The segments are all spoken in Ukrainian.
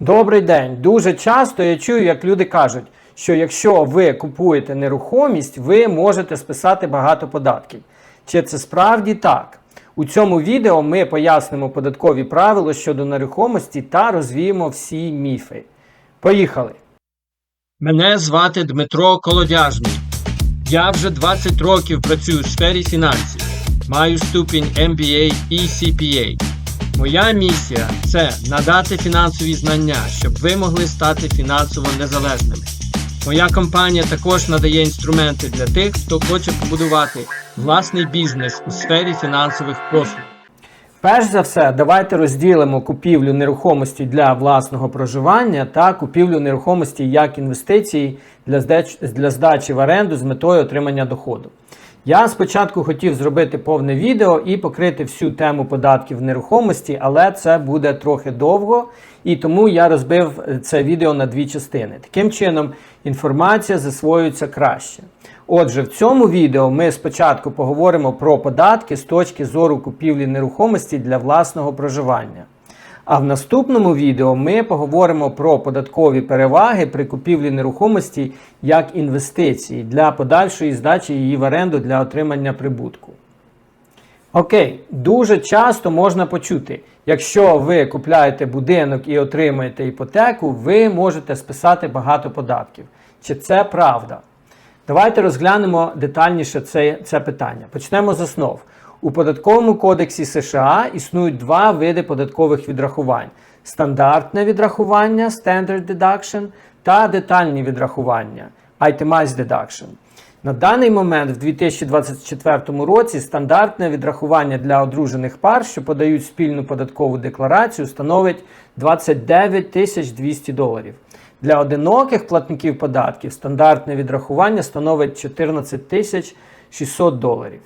Добрий день. Дуже часто я чую, як люди кажуть, що якщо ви купуєте нерухомість, ви можете списати багато податків. Чи це справді так? У цьому відео ми пояснимо податкові правила щодо нерухомості та розвіємо всі міфи. Поїхали! Мене звати Дмитро Колодяжний. Я вже 20 років працюю в сфері фінансів. Маю ступінь MBA і CPA. Моя місія це надати фінансові знання, щоб ви могли стати фінансово незалежними. Моя компанія також надає інструменти для тих, хто хоче побудувати власний бізнес у сфері фінансових послуг. Перш за все, давайте розділимо купівлю нерухомості для власного проживання та купівлю нерухомості як інвестиції для здачі в оренду з метою отримання доходу. Я спочатку хотів зробити повне відео і покрити всю тему податків нерухомості, але це буде трохи довго, і тому я розбив е, це відео на дві частини. Таким чином, інформація засвоюється краще. Отже, в цьому відео ми спочатку поговоримо про податки з точки зору купівлі нерухомості для власного проживання. А в наступному відео ми поговоримо про податкові переваги при купівлі нерухомості як інвестиції для подальшої здачі її в оренду для отримання прибутку. Окей, дуже часто можна почути, якщо ви купляєте будинок і отримаєте іпотеку, ви можете списати багато податків. Чи це правда? Давайте розглянемо детальніше це, це питання. Почнемо з основ. У податковому кодексі США існують два види податкових відрахувань: стандартне відрахування Standard Deduction та детальні відрахування Itemized Deduction. На даний момент, в 2024 році, стандартне відрахування для одружених пар, що подають спільну податкову декларацію, становить 29 тисяч 200 доларів. Для одиноких платників податків стандартне відрахування становить 14 тисяч 600 доларів.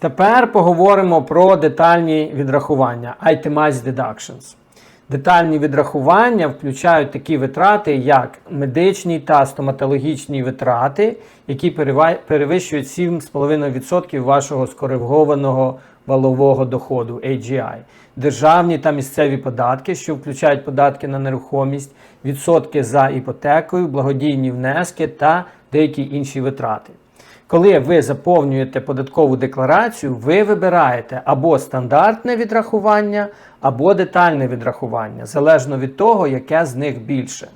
Тепер поговоримо про детальні відрахування Itemized Deductions. Детальні відрахування включають такі витрати, як медичні та стоматологічні витрати, які перевищують 7,5% вашого скоригованого валового доходу AGI, державні та місцеві податки, що включають податки на нерухомість, відсотки за іпотекою, благодійні внески та деякі інші витрати. Коли ви заповнюєте податкову декларацію, ви вибираєте або стандартне відрахування, або детальне відрахування, залежно від того, яке з них більше.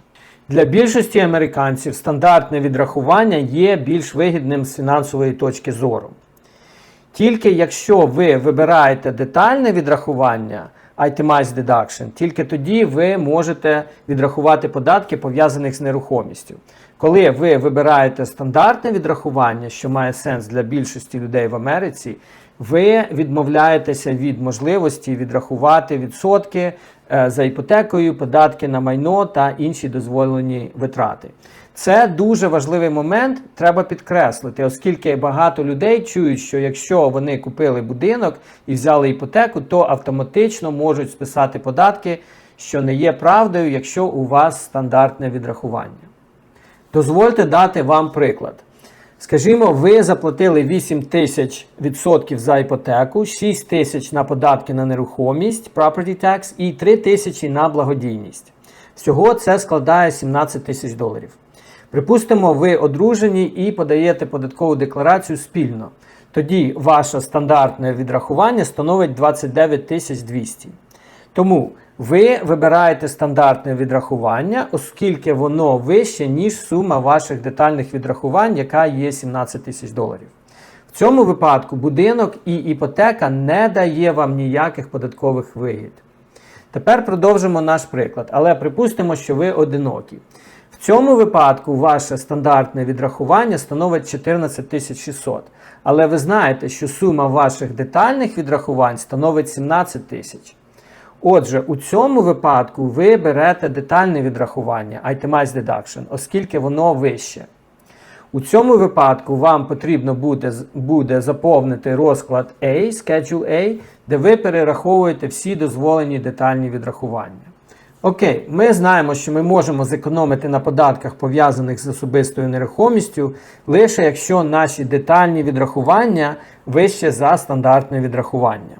Для більшості американців стандартне відрахування є більш вигідним з фінансової точки зору. Тільки якщо ви вибираєте детальне відрахування, Itemized Deduction, тільки тоді ви можете відрахувати податки, пов'язаних з нерухомістю. Коли ви вибираєте стандартне відрахування, що має сенс для більшості людей в Америці, ви відмовляєтеся від можливості відрахувати відсотки е, за іпотекою, податки на майно та інші дозволені витрати. Це дуже важливий момент, треба підкреслити, оскільки багато людей чують, що якщо вони купили будинок і взяли іпотеку, то автоматично можуть списати податки, що не є правдою, якщо у вас стандартне відрахування. Дозвольте дати вам приклад. Скажімо, ви заплатили 8 тисяч відсотків за іпотеку, 6 тисяч на податки на нерухомість, property tax і 3 тисячі на благодійність. Всього це складає 17 тисяч доларів. Припустимо, ви одружені і подаєте податкову декларацію спільно. Тоді ваше стандартне відрахування становить 29 тисяч 200. Тому ви вибираєте стандартне відрахування, оскільки воно вище, ніж сума ваших детальних відрахувань, яка є 17 тисяч доларів. В цьому випадку будинок і іпотека не дає вам ніяких податкових вигід. Тепер продовжимо наш приклад, але припустимо, що ви одинокі. В цьому випадку ваше стандартне відрахування становить 14 600. Але ви знаєте, що сума ваших детальних відрахувань становить 17 тисяч. Отже, у цьому випадку ви берете детальне відрахування, Itemized Deduction, оскільки воно вище. У цьому випадку вам потрібно буде, буде заповнити розклад A, Schedule A, де ви перераховуєте всі дозволені детальні відрахування. Окей, ми знаємо, що ми можемо зекономити на податках, пов'язаних з особистою нерухомістю, лише якщо наші детальні відрахування вище за стандартне відрахування.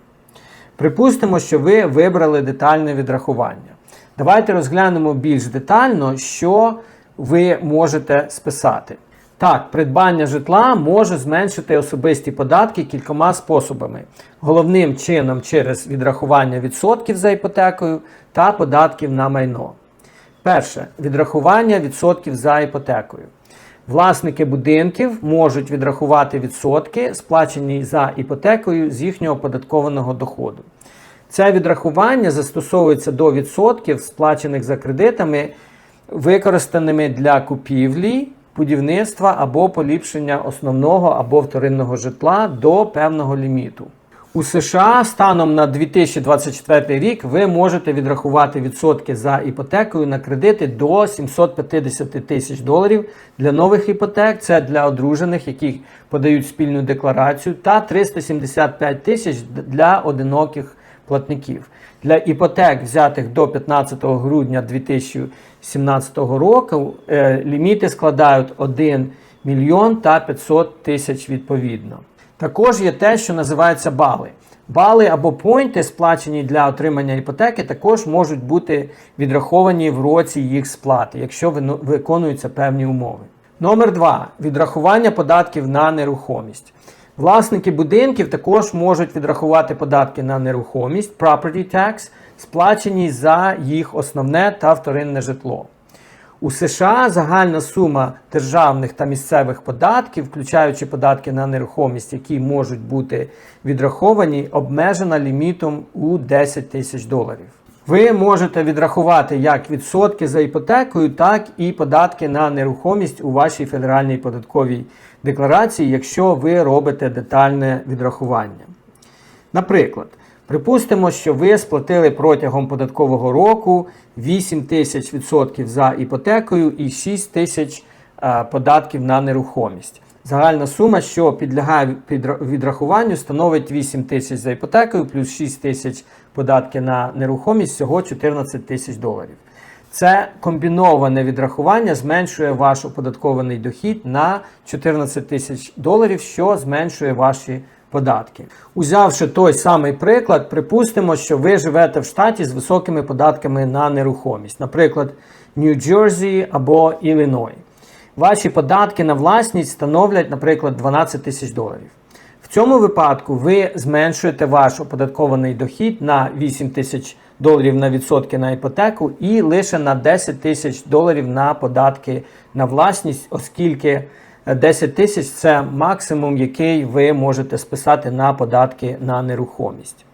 Припустимо, що ви вибрали детальне відрахування. Давайте розглянемо більш детально, що ви можете списати. Так, придбання житла може зменшити особисті податки кількома способами. Головним чином через відрахування відсотків за іпотекою та податків на майно. Перше відрахування відсотків за іпотекою. Власники будинків можуть відрахувати відсотки, сплачені за іпотекою з їхнього оподаткованого доходу. Це відрахування застосовується до відсотків, сплачених за кредитами, використаними для купівлі, будівництва або поліпшення основного або вторинного житла до певного ліміту. У США станом на 2024 рік ви можете відрахувати відсотки за іпотекою на кредити до 750 тисяч доларів для нових іпотек. Це для одружених, які подають спільну декларацію, та 375 тисяч для одиноких платників. Для іпотек, взятих до 15 грудня 2017 року, е, ліміти складають 1 мільйон та 500 тисяч відповідно. Також є те, що називається бали. Бали або пойнти, сплачені для отримання іпотеки, також можуть бути відраховані в році їх сплати, якщо виконуються певні умови. Номер 2. Відрахування податків на нерухомість. Власники будинків також можуть відрахувати податки на нерухомість, property tax, сплачені за їх основне та вторинне житло. У США загальна сума державних та місцевих податків, включаючи податки на нерухомість, які можуть бути відраховані, обмежена лімітом у 10 тисяч доларів. Ви можете відрахувати як відсотки за іпотекою, так і податки на нерухомість у вашій федеральній податковій декларації, якщо ви робите детальне відрахування. Наприклад, припустимо, що ви сплатили протягом податкового року 8 тисяч відсотків за іпотекою і 6 тисяч е, податків на нерухомість. Загальна сума, що підлягає відрахуванню, становить 8 тисяч за іпотекою, плюс 6 тисяч податки на нерухомість, всього 14 тисяч доларів. Це комбіноване відрахування зменшує ваш оподаткований дохід на 14 тисяч доларів, що зменшує ваші податки. Узявши той самий приклад, припустимо, що ви живете в штаті з високими податками на нерухомість, наприклад, Нью-Джерсі або Ілліной. Ваші податки на власність становлять, наприклад, 12 тисяч доларів. В цьому випадку ви зменшуєте ваш оподаткований дохід на 8 тисяч доларів на відсотки на іпотеку і лише на 10 тисяч доларів на податки на власність, оскільки 10 тисяч це максимум, який ви можете списати на податки на нерухомість.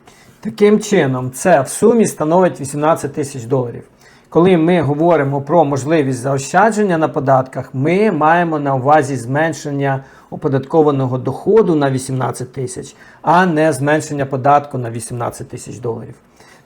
Таким чином, це в сумі становить 18 тисяч доларів. Коли ми говоримо про можливість заощадження на податках, ми маємо на увазі зменшення оподаткованого доходу на 18 тисяч, а не зменшення податку на 18 тисяч доларів.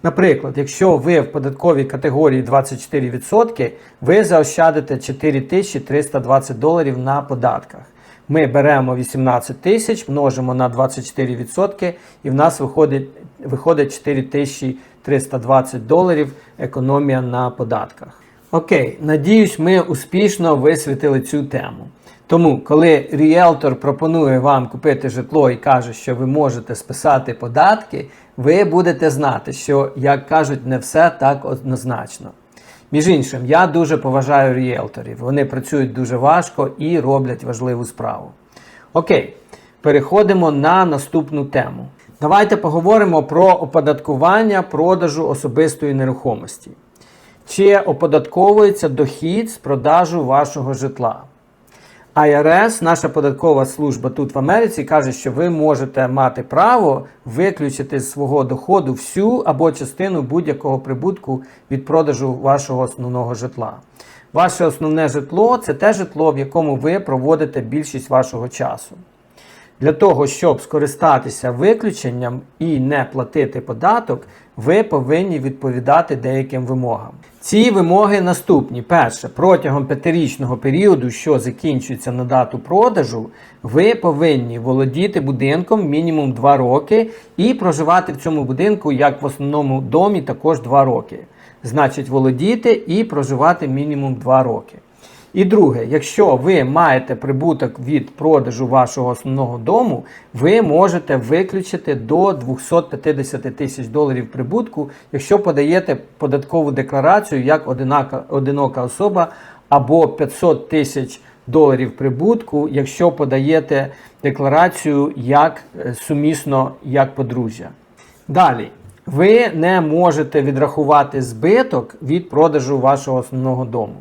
Наприклад, якщо ви в податковій категорії 24%, ви заощадите 4320 доларів на податках. Ми беремо 18 тисяч, множимо на 24% і в нас виходить, виходить 4320 доларів економія на податках. Окей, надіюсь, ми успішно висвітили цю тему. Тому, коли ріелтор пропонує вам купити житло і каже, що ви можете списати податки, ви будете знати, що, як кажуть, не все так однозначно. Між іншим, я дуже поважаю ріелторів. Вони працюють дуже важко і роблять важливу справу. Окей, переходимо на наступну тему. Давайте поговоримо про оподаткування продажу особистої нерухомості. Чи оподатковується дохід з продажу вашого житла? IRS, наша податкова служба тут в Америці, каже, що ви можете мати право виключити з свого доходу всю або частину будь-якого прибутку від продажу вашого основного житла. Ваше основне житло це те житло, в якому ви проводите більшість вашого часу. Для того, щоб скористатися виключенням і не платити податок, ви повинні відповідати деяким вимогам. Ці вимоги наступні: перше, протягом п'ятирічного періоду, що закінчується на дату продажу, ви повинні володіти будинком мінімум 2 роки і проживати в цьому будинку, як в основному домі, також 2 роки. Значить, володіти і проживати мінімум 2 роки. І друге, якщо ви маєте прибуток від продажу вашого основного дому, ви можете виключити до 250 тисяч доларів прибутку, якщо подаєте податкову декларацію як одинака, одинока особа або 500 тисяч доларів прибутку, якщо подаєте декларацію як е, сумісно як подружжя. Далі, ви не можете відрахувати збиток від продажу вашого основного дому.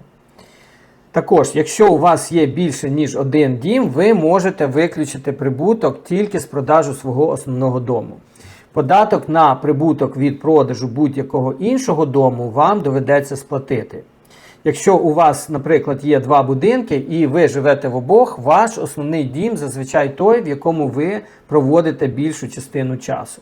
Також, якщо у вас є більше ніж один дім, ви можете виключити прибуток тільки з продажу свого основного дому. Податок на прибуток від продажу будь-якого іншого дому вам доведеться сплатити. Якщо у вас, наприклад, є два будинки і ви живете в обох, ваш основний дім зазвичай той, в якому ви проводите більшу частину часу.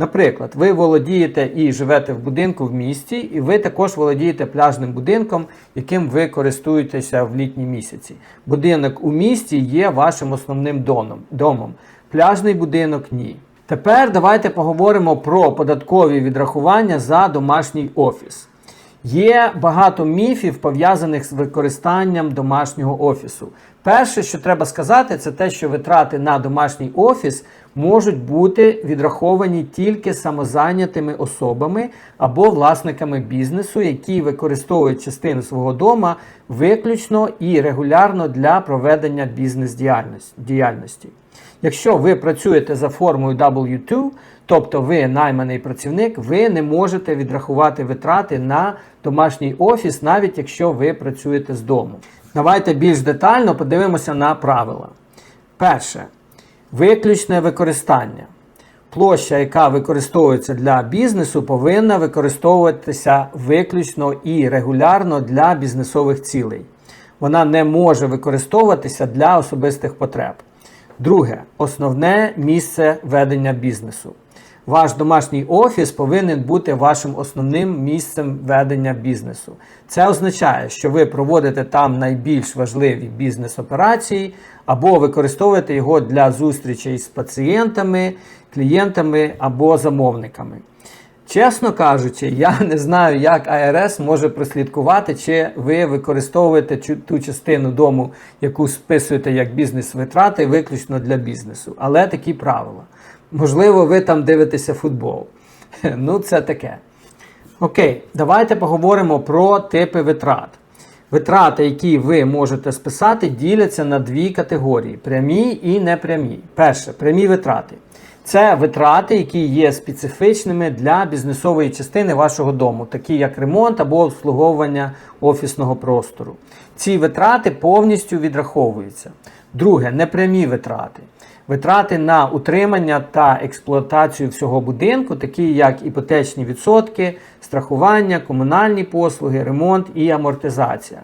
Наприклад, ви володієте і живете в будинку в місті, і ви також володієте пляжним будинком, яким ви користуєтеся в літні місяці. Будинок у місті є вашим основним домом. Пляжний будинок ні. Тепер давайте поговоримо про податкові відрахування за домашній офіс. Є багато міфів пов'язаних з використанням домашнього офісу. Перше, що треба сказати, це те, що витрати на домашній офіс можуть бути відраховані тільки самозайнятими особами або власниками бізнесу, які використовують частину свого дома виключно і регулярно для проведення бізнес-діяльності. Якщо ви працюєте за формою W2, тобто ви найманий працівник, ви не можете відрахувати витрати на домашній офіс, навіть якщо ви працюєте з дому. Давайте більш детально подивимося на правила. Перше. Виключне використання. Площа, яка використовується для бізнесу, повинна використовуватися виключно і регулярно для бізнесових цілей. Вона не може використовуватися для особистих потреб. Друге, основне місце ведення бізнесу. Ваш домашній офіс повинен бути вашим основним місцем ведення бізнесу. Це означає, що ви проводите там найбільш важливі бізнес-операції або використовуєте його для зустрічей з пацієнтами, клієнтами або замовниками. Чесно кажучи, я не знаю, як АРС може прослідкувати, чи ви використовуєте ту частину дому, яку списуєте як бізнес-витрати, виключно для бізнесу. Але такі правила. Можливо, ви там дивитеся футбол. Ну, це таке. Окей, давайте поговоримо про типи витрат. Витрати, які ви можете списати, діляться на дві категорії: прямі і непрямі. Перше, прямі витрати. Це витрати, які є специфічними для бізнесової частини вашого дому, такі як ремонт або обслуговування офісного простору. Ці витрати повністю відраховуються. Друге, непрямі витрати. Витрати на утримання та експлуатацію всього будинку, такі як іпотечні відсотки, страхування, комунальні послуги, ремонт і амортизація.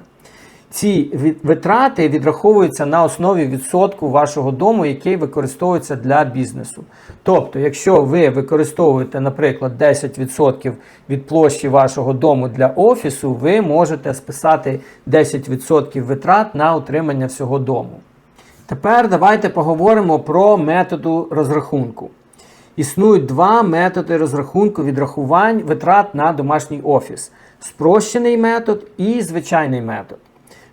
Ці витрати відраховуються на основі відсотку вашого дому, який використовується для бізнесу. Тобто, якщо ви використовуєте, наприклад, 10% від площі вашого дому для офісу, ви можете списати 10% витрат на утримання всього дому. Тепер давайте поговоримо про методу розрахунку. Існують два методи розрахунку відрахувань витрат на домашній офіс: спрощений метод і звичайний метод.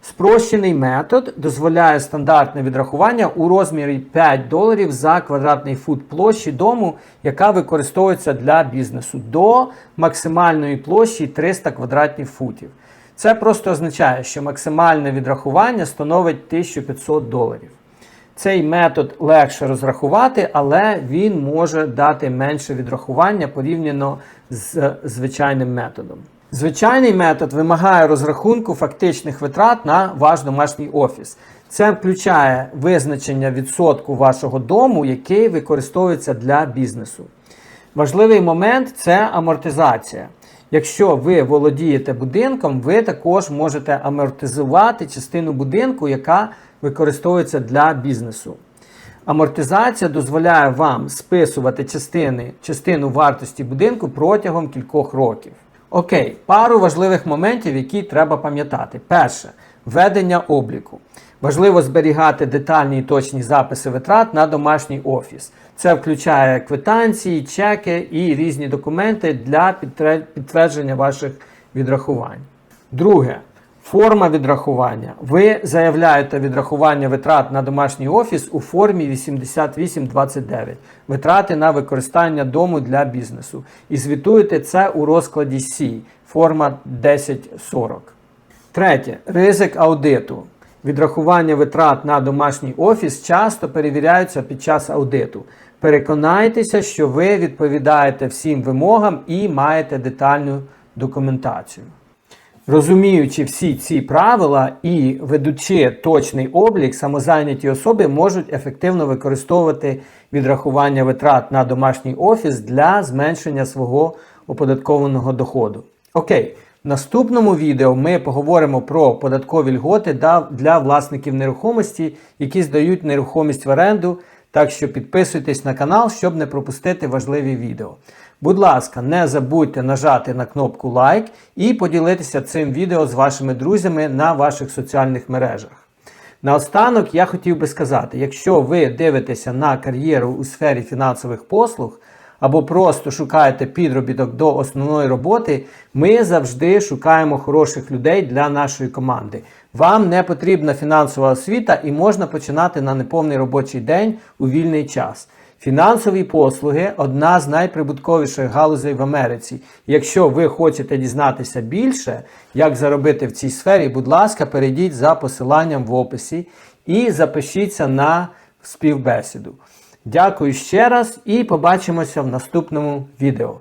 Спрощений метод дозволяє стандартне відрахування у розмірі 5 доларів за квадратний фут площі дому, яка використовується для бізнесу, до максимальної площі 300 квадратних футів. Це просто означає, що максимальне відрахування становить 1500 доларів. Цей метод легше розрахувати, але він може дати менше відрахування порівняно з звичайним методом. Звичайний метод вимагає розрахунку фактичних витрат на ваш домашній офіс. Це включає визначення відсотку вашого дому, який використовується для бізнесу. Важливий момент це амортизація. Якщо ви володієте будинком, ви також можете амортизувати частину будинку, яка використовується для бізнесу. Амортизація дозволяє вам списувати частини, частину вартості будинку протягом кількох років. Окей, пару важливих моментів, які треба пам'ятати. Перше ведення обліку. Важливо зберігати детальні і точні записи витрат на домашній офіс. Це включає квитанції, чеки і різні документи для підтвердження ваших відрахувань. Друге Форма відрахування. Ви заявляєте відрахування витрат на домашній офіс у формі 8829. Витрати на використання дому для бізнесу. І звітуєте це у розкладі С, форма 1040. Третє. Ризик аудиту. Відрахування витрат на домашній офіс часто перевіряються під час аудиту. Переконайтеся, що ви відповідаєте всім вимогам і маєте детальну документацію. Розуміючи всі ці правила і ведучи точний облік, самозайняті особи можуть ефективно використовувати відрахування витрат на домашній офіс для зменшення свого оподаткованого доходу. Окей, в наступному відео ми поговоримо про податкові льготи для власників нерухомості, які здають нерухомість в оренду. Так що підписуйтесь на канал, щоб не пропустити важливі відео. Будь ласка, не забудьте нажати на кнопку лайк і поділитися цим відео з вашими друзями на ваших соціальних мережах. Наостанок я хотів би сказати, якщо ви дивитеся на кар'єру у сфері фінансових послуг або просто шукаєте підробіток до основної роботи, ми завжди шукаємо хороших людей для нашої команди. Вам не потрібна фінансова освіта і можна починати на неповний робочий день у вільний час. Фінансові послуги одна з найприбутковіших галузей в Америці. Якщо ви хочете дізнатися більше, як заробити в цій сфері, будь ласка, перейдіть за посиланням в описі і запишіться на співбесіду. Дякую ще раз і побачимося в наступному відео.